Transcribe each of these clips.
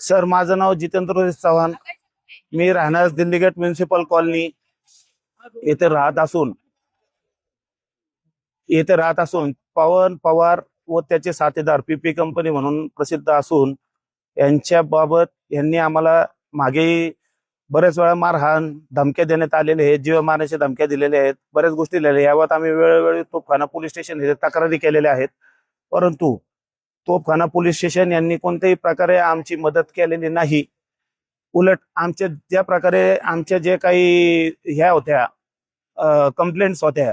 Sir माझं नाव जितेंद्र रोहित चव्हाण. मी राहणार दिल्लीगेट municipal colony येथे राहत असून येथे राहत असून पवन पवार व त्याचे साथीदार पीपी कंपनी म्हणून प्रसिद्ध असून यांच्या बाबत यांनी आम्हाला मागे बरेच वेळा मारहाण धमक्या देण्यात आलेले आहेत जीव मारण्याच्या धमक्या दिलेल्या आहेत बऱ्याच गोष्टी दिलेल्या आहेत. आम्ही वेळोवेळी तोफखाना पोलीस स्टेशन तक्रारी केलेल्या आहेत. परंतु तोफखाना पोलीस स्टेशन यांनी कोणत्याही प्रकारे आमची मदत केलेली नाही. उलट आमच्या ज्या प्रकारे आमच्या जे काही ह्या होत्या कंप्लेंट्स होत्या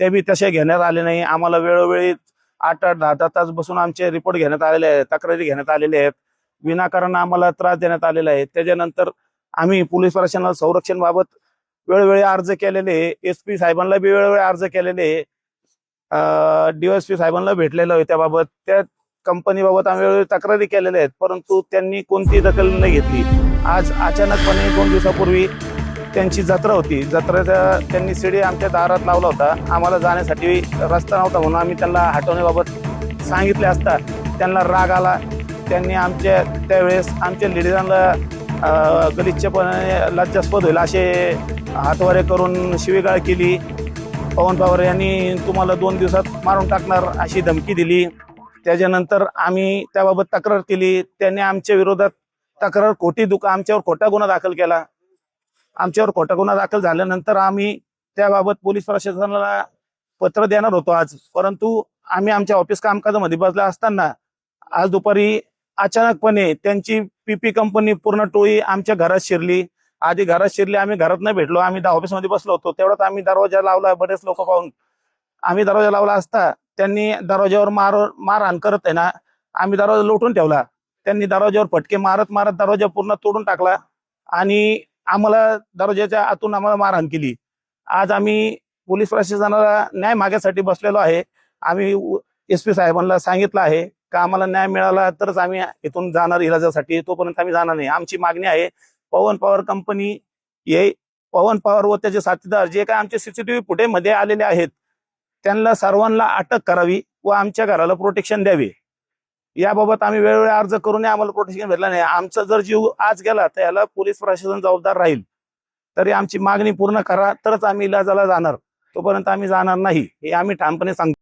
त्या बी तशा घेण्यात आले नाही. आम्हाला वेळोवेळी आठ आठ दहा दहा तास बसून आमचे रिपोर्ट घेण्यात आलेले आहेत तक्रारी घेण्यात आलेल्या आहेत. विनाकारण आम्हाला त्रास देण्यात आलेला आहे. त्याच्यानंतर आम्ही पोलीस प्रशासनाला संरक्षण बाबत वेळोवेळी अर्ज केलेले एस पी साहेबांना बी वेळोवेळी अर्ज केलेले डीएसपी साहेबांना भेटलेलो आहे त्याबाबत. त्या कंपनीबाबत आम्ही वेळोवेळी तक्रारी केलेल्या आहेत. परंतु त्यांनी कोणतीही दखल नाही घेतली. आज अचानकपणे दोन दिवसापूर्वी त्यांची जत्रा होती. जत्रेचा त्यांनी शिडी आमच्या दारात लावला होता. आम्हाला जाण्यासाठी रस्ता नव्हता म्हणून आम्ही त्यांना हटवण्याबाबत सांगितले असता त्यांना राग आला. त्यांनी आमच्या त्यावेळेस आमच्या लेडीजांना गलिच्छपणे लज्जास्पद होईल असे हातवारे करून शिवीगाळ केली. पवन पवार यांनी तुम्हाला दोन दिवसात मारून टाकणार अशी धमकी दिली. त्याच्यानंतर आम्ही त्याबाबत तक्रार केली. त्यांनी आमच्या विरोधात तक्रार खोटी दुखा आमच्यावर खोटा गुन्हा दाखल केला. आमच्यावर खोटा गुन्हा दाखल झाल्यानंतर आम्ही त्याबाबत पोलीस प्रशासनाला पत्र देणार होतो आज. परंतु आम्ही आमच्या ऑफिस कामकाजामध्ये बसला असताना आज दुपारी अचानकपणे त्यांची पीपी कंपनी पूर्ण टोळी आमच्या घरात शिरली. आधी घरात शिरली आम्ही घरात नाही भेटलो. आम्ही ऑफिसमध्ये बसलो होतो. तेवढ्यात आम्ही दरवाजा लावला बरेच लोक पाहून. आम्ही दरवाजा लावला असता त्यांनी दरवाजावर मार मारहाण करत आहे ना आम्ही दरवाजा लोटून ठेवला. त्यांनी दरवाजावर फटके मारत मारत दरवाजा पूर्ण तोडून टाकला आणि आम्हाला दरवाजाच्या आतून आम्हाला मारहाण केली. आज आम्ही पोलीस प्रशासनाला न्याय मागण्यासाठी बसलेलो आहे. आम्ही एस पी साहेबांना सांगितलं आहे. का आम्हाला न्याय मिळाला तरच आम्ही इथून जाणार इलाजासाठी. तोपर्यंत आम्ही जाणार नाही. आमची मागणी आहे पवन पॉवर कंपनी हे पवन पॉवर व त्याचे साथीदार जे काय आमचे सीसीटीव्ही फुटेजमध्ये आलेले आहेत त्यांना सर्वांना अटक करावी व आमच्या घराला प्रोटेक्शन द्यावे. याबाबत आम्ही वेळोवेळी अर्ज करून आम्हाला प्रोटेक्शन भेटलं नाही. आमचा जर जीव आज गेला तर याला पोलीस प्रशासन जबाबदार राहील. तरी आमची मागणी पूर्ण करा तरच आम्ही इलाजाला जाणार. तोपर्यंत आम्ही जाणार नाही हे आम्ही ठामपणे सांगतो.